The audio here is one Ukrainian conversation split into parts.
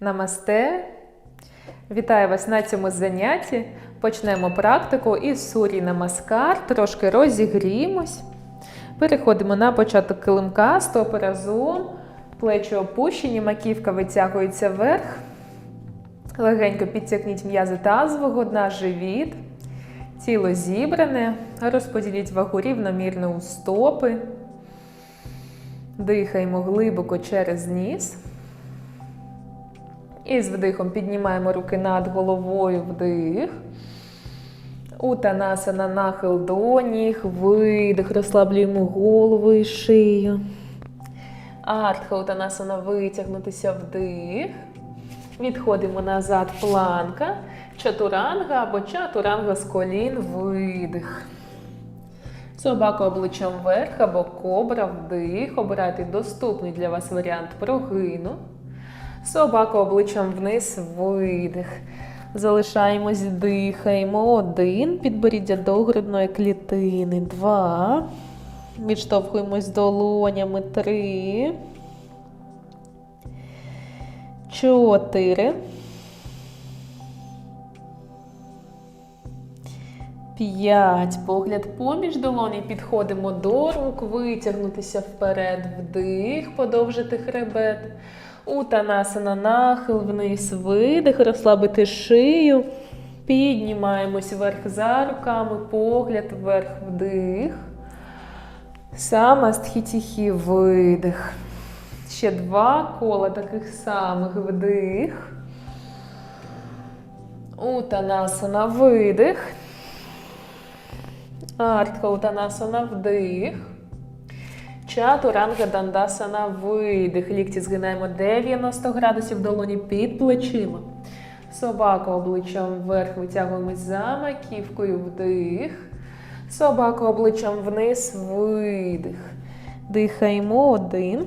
Намасте! Вітаю вас на цьому занятті. Почнемо практику із сурі намаскар, трошки розігріємось. Переходимо на початок килимка, стопи разом, плечі опущені, маківка витягується вверх. Легенько підтягніть м'язи тазового дна, живіт. Тіло зібране. Розподіліть вагу рівномірно у стопи. Дихаємо глибоко через ніс. І з вдихом піднімаємо руки над головою вдих. Утанасана нахил до ніг, видих, розслаблюємо голову і шию. Артха утанасана витягнутися вдих. Відходимо назад, планка. Чатуранга або чатуранга з колін, видих. Собака обличчям вверх або кобра вдих. Обирайте доступний для вас варіант прогину. Собака обличчям вниз, видих. Залишаємось, дихаємо. Один. Підборіддя до грудної клітини. Два. Відштовхуємось долонями. Три. Чотири. П'ять. Погляд поміж долоні. Підходимо до рук. Витягнутися вперед. Вдих. Подовжити хребет. Утанасана нахил вниз, видих, розслабити шию. Піднімаємось вверх за руками, погляд вверх вдих. Самастхітіхі видих. Ще два кола таких самих вдих. Утанасана видих. Артха утанасана вдих. Чатуранга дандасана видих. Лікті згинаємо 90 градусів долоні під плечима. Собака обличчям вверх витягуємось за маківкою вдих. Собака обличчям вниз видих. Дихаємо один.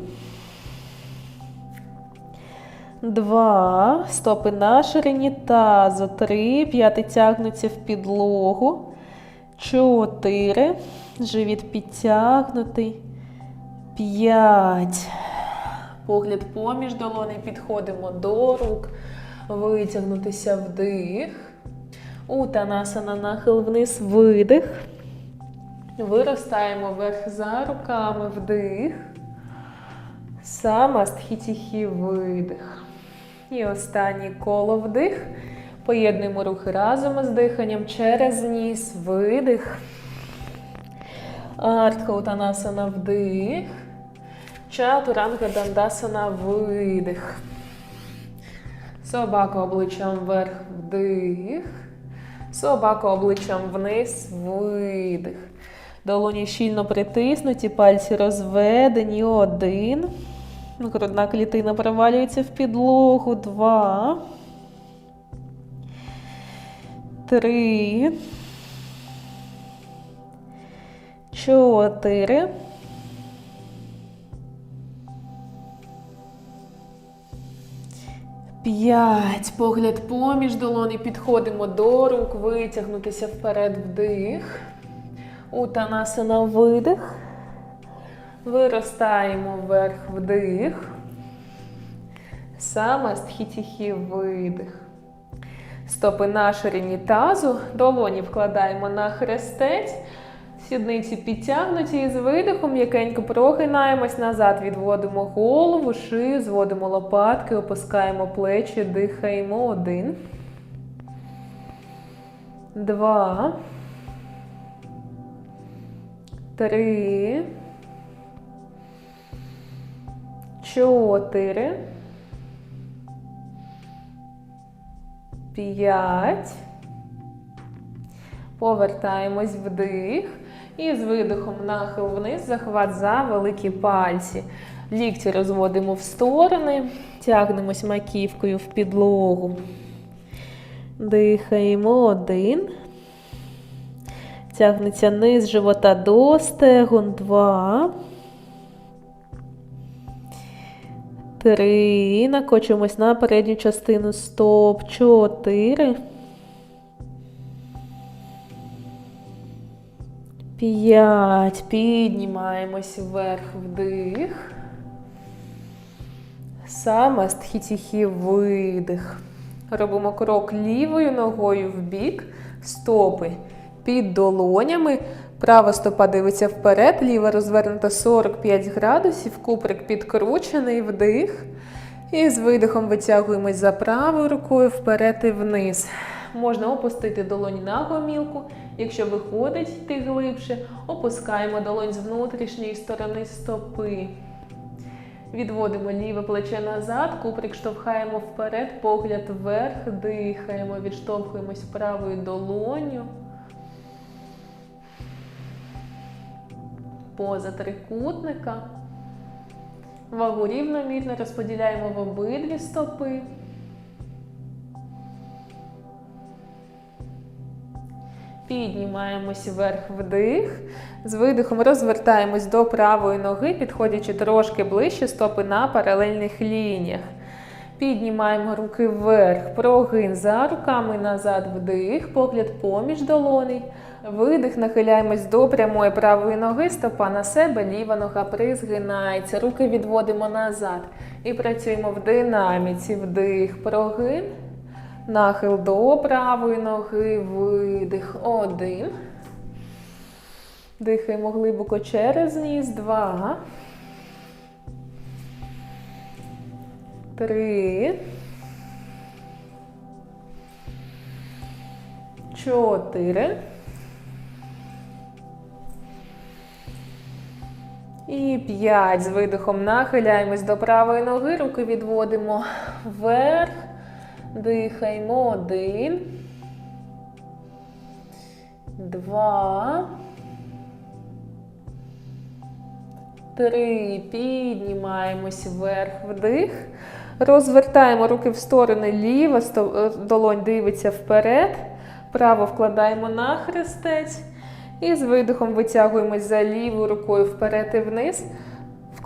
Два. Стопи на ширині тазу. Три. П'яти тягнуться в підлогу. Чотири. Живіт підтягнутий. П'ять. Погляд поміж долони. Підходимо до рук. Витягнутися вдих. Утанасана нахил вниз. Видих. Виростаємо вверх за руками. Вдих. Самастхітіхі видих. І останнє коло вдих. Поєднуємо рухи разом із диханням через ніс. Видих. Артха утанасана вдих. Чатуранга дандасана видих. Собака обличчям вверх вдих. Собака обличчям вниз видих. Долоні щільно притиснуті, пальці розведені. Один. Грудна клітина провалюється в підлогу. Два. Три. Чотири. П'ять. Погляд поміж долони. Підходимо до рук. Витягнутися вперед вдих. Утанасана видих. Виростаємо вверх вдих. Самастхітіхі видих. Стопи на ширині тазу. Долоні вкладаємо на хрестець. Сідниці підтягнуті і з видихом м'якенько прогинаємось назад, відводимо голову, шию, зводимо лопатки, опускаємо плечі, дихаємо. Один. Два. Три. Чотири. П'ять. Повертаємось вдих. І з видихом нахил вниз, захват за великі пальці. Лікті розводимо в сторони, тягнемось маківкою в підлогу. Дихаємо один. Тягнеться низ живота до стегон. Два. Три. Накочуємось на передню частину стоп. Чотири. П'ять. Піднімаємось вверх вдих. Самастхітіхі видих. Робимо крок лівою ногою в бік, стопи під долонями. Права стопа дивиться вперед, ліва розвернута 45 градусів, куприк підкручений, вдих. І з видихом витягуємось за правою рукою вперед і вниз. Можна опустити долонь на гомілку. Якщо виходить йти глибше, опускаємо долонь з внутрішньої сторони стопи. Відводимо ліве плече назад, куприк штовхаємо вперед, погляд вверх, дихаємо, відштовхуємось правою долоню. Поза трикутника. Вагу рівномірно розподіляємо в обидві стопи. Піднімаємось вверх вдих. З видихом розвертаємось до правої ноги, підходячи трошки ближче стопи на паралельних лініях. Піднімаємо руки вверх, прогин за руками назад, вдих, погляд поміж долоней. Видих, нахиляємось до прямої правої ноги, стопа на себе, ліва нога призгинається. Руки відводимо назад. І працюємо в динаміці. Вдих, прогин. Нахил до правої ноги, видих. Один. Дихаємо глибоко через ніс. Два. Три. Чотири. І п'ять. З видихом нахиляємось до правої ноги, руки відводимо вверх. Дихаємо. Один. Два. Три. Піднімаємось вверх вдих. Розвертаємо руки в сторони ліва, е, долонь дивиться вперед. Право вкладаємо на хрестець. І з видихом витягуємось за лівою рукою вперед і вниз,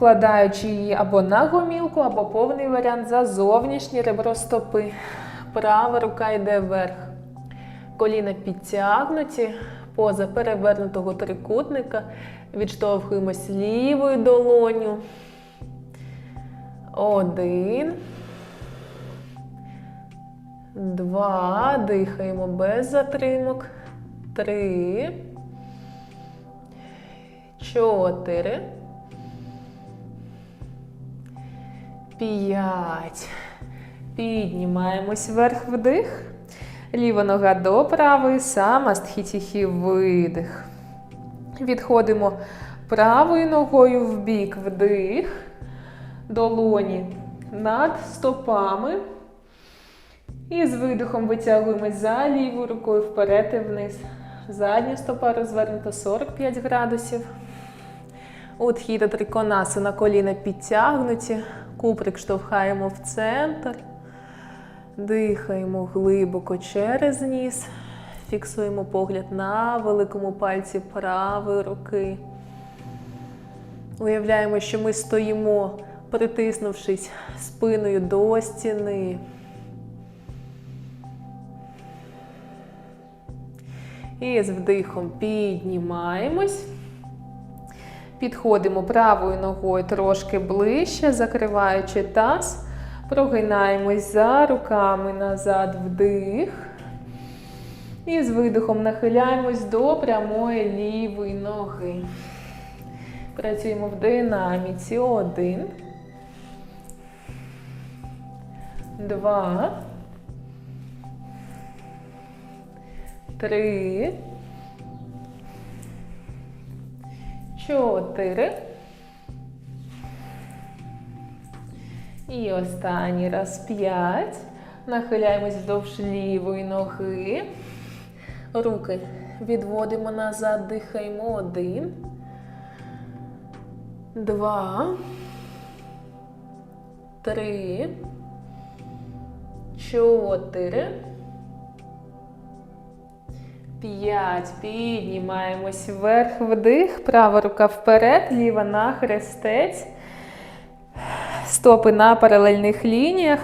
вкладаючи її або на гомілку, або повний варіант за зовнішнє ребро стопи. Права рука йде вверх. Коліна підтягнуті, поза перевернутого трикутника. Відштовхуємось лівою долоню. Один. Два. Дихаємо без затримок. Три. Чотири. П'ять. Піднімаємось вверх вдих. Ліва нога до правої, сама стхітіхі видих. Відходимо правою ногою в бік вдих. Долоні над стопами. І з видихом витягуємось за лівою рукою вперед і вниз. Задня стопа розвернута 45 градусів. Утхіда триконасу на коліна підтягнуті. Куприк штовхаємо в центр. Дихаємо глибоко через ніс. Фіксуємо погляд на великому пальці правої руки. Уявляємо, що ми стоїмо, притиснувшись спиною до стіни. І з вдихом піднімаємось. Підходимо правою ногою трошки ближче, закриваючи таз. Прогинаємось за руками назад вдих. І з видихом нахиляємось до прямої лівої ноги. Працюємо в динаміці. Один. Два. Три. Чотири. І останній раз п'ять. Нахиляємось вздовж лівої ноги. Руки відводимо назад, дихаємо. Один. Два. Три. Чотири. П'ять. Піднімаємось вверх вдих. Права рука вперед, ліва на хрестець. Стопи на паралельних лініях.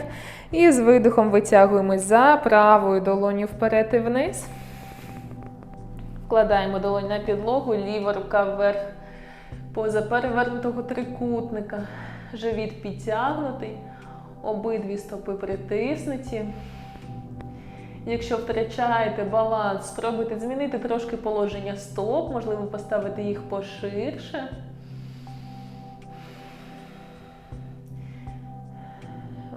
І з видихом витягуємось за правою долоню вперед і вниз. Вкладаємо долонь на підлогу, ліва рука вверх поза перевернутого трикутника. Живіт підтягнутий. Обидві стопи притиснуті. Якщо втрачаєте баланс, спробуйте змінити трошки положення стоп, можливо, поставити їх поширше.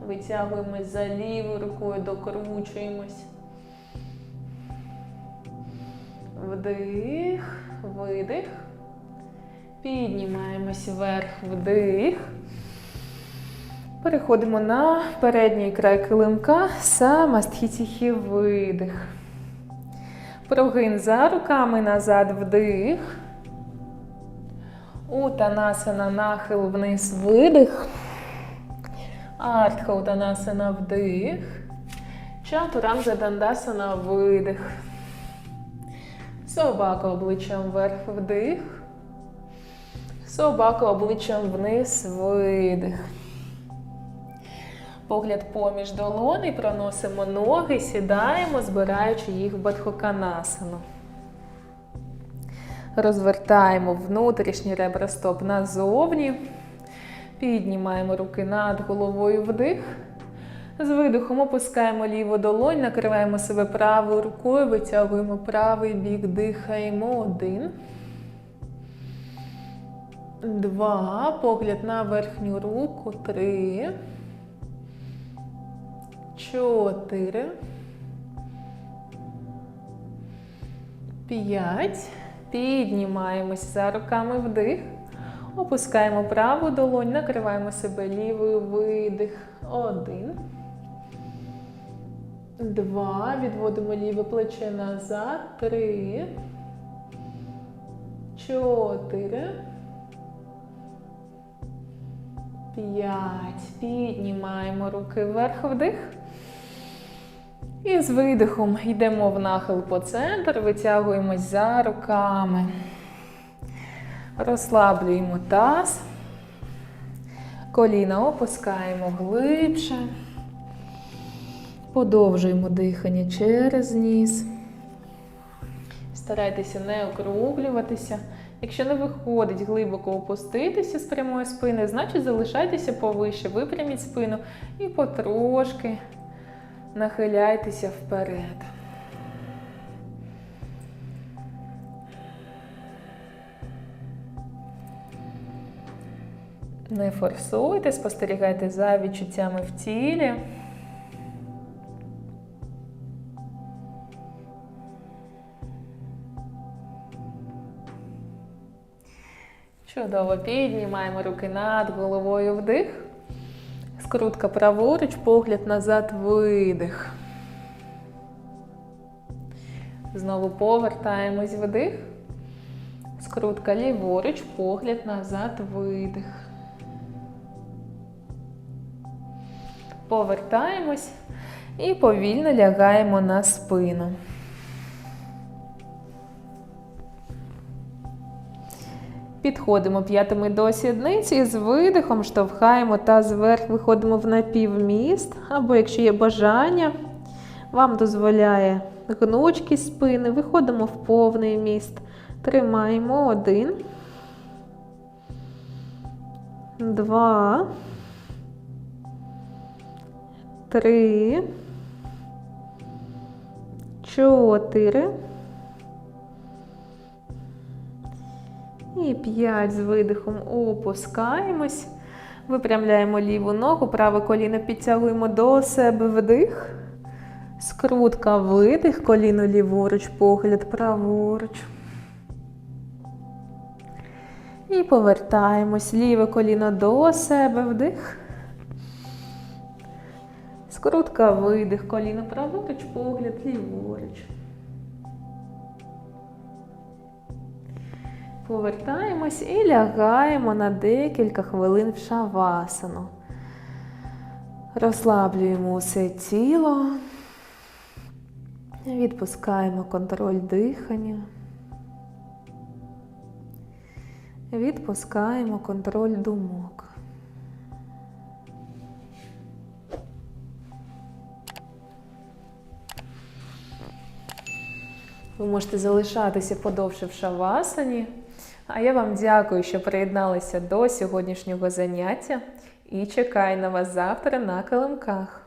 Витягуємось за лівою рукою, докручуємось. Вдих, видих. Піднімаємось вверх, вдих. Переходимо на передній край килимка, самастхітіхі видих. Прогин за руками назад, вдих. Утанасана, нахил вниз, видих. Артха утанасана, вдих. Чатурамжа дандасана, видих. Собака обличчям вверх, вдих. Собака обличчям вниз, видих. Погляд поміж долоней, проносимо ноги, сідаємо, збираючи їх в бадхоканасану. Розвертаємо внутрішні ребра стоп назовні. Піднімаємо руки над головою вдих. З видихом опускаємо ліву долонь, накриваємо себе правою рукою, витягуємо правий бік, дихаємо. Один. Два. Погляд на верхню руку. Три. Чотири. П'ять. Піднімаємось за руками вдих. Опускаємо праву долонь, накриваємо себе лівою видих. Один. Два. Відводимо ліве плече назад. Три. Чотири. П'ять. Піднімаємо руки вверх вдих. І з видихом йдемо в нахил по центр, витягуємось за руками. Розслаблюємо таз. Коліна опускаємо глибше. Подовжуємо дихання через ніс. Старайтеся не округлюватися. Якщо не виходить глибоко опуститися з прямої спини, значить залишайтеся повище, випряміть спину і потрошки нахиляйтеся вперед. Не форсуйте, спостерігайте за відчуттями в тілі. Чудово. Піднімаємо руки над головою вдих. Скрутка праворуч, погляд назад, видих. Знову повертаємось вдих. Скрутка ліворуч, погляд назад, видих. Повертаємось і повільно лягаємо на спину. Підходимо п'ятими до сідниці і з видихом штовхаємо таз вверх, виходимо в напівміст, або якщо є бажання, вам дозволяє гнучкість спини, виходимо в повний міст. Тримаємо один, два, три, чотири. І 5 з видихом опускаємось. Випрямляємо ліву ногу, праве коліно підтягуємо до себе вдих. Скрутка видих, коліно ліворуч, погляд праворуч. І повертаємось. Ліве коліно до себе вдих. Скрутка видих, коліно праворуч, погляд ліворуч. Повертаємось і лягаємо на декілька хвилин в шавасану. Розслаблюємо усе тіло, відпускаємо контроль дихання, відпускаємо контроль думок. Ви можете залишатися подовше в шавасані. А я вам дякую, що приєдналися до сьогоднішнього заняття. і чекаю на вас завтра на килимках.